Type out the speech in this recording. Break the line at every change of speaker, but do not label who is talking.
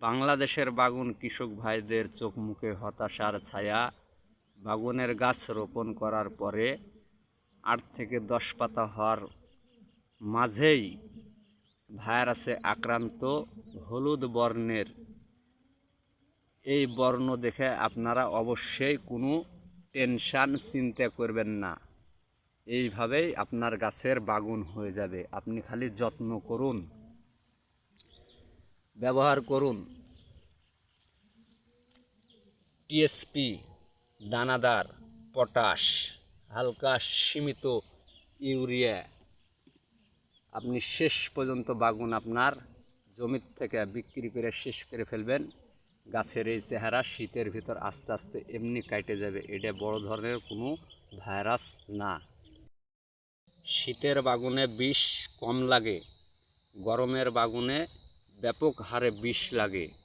বাংলাদেশের বাগুন কৃষক ভাইদের চোখ মুখে হতাশার ছায়া। বাগুনের গাছ রোপণ করার পরে আট থেকে দশ পাতা হওয়ার মাঝেই ভাইরাসে আক্রান্ত হলুদ বর্ণের এই বর্ণ দেখে আপনারা অবশ্যই কোনো টেনশান চিন্তা করবেন না। এইভাবেই আপনার গাছের বাগুন হয়ে যাবে। আপনি খালি যত্ন করুন, ব্যবহার করুন। টিএসপি দানাদার, পটাশ, হালকা সীমিত ইউরিয়া। আপনি শেষ পর্যন্ত বাগুন আপনার জমির থেকে বিক্রি করে শেষ করে ফেলবেন। গাছের এই চেহারা শীতের ভিতর আস্তে আস্তে এমনি কাটে যাবে। এটা বড় ধরনের কোনো ভাইরাস না। শীতের বাগুনে বিষ কম লাগে, গরমের বাগুনে ব্যাপক হারে বিষ লাগে।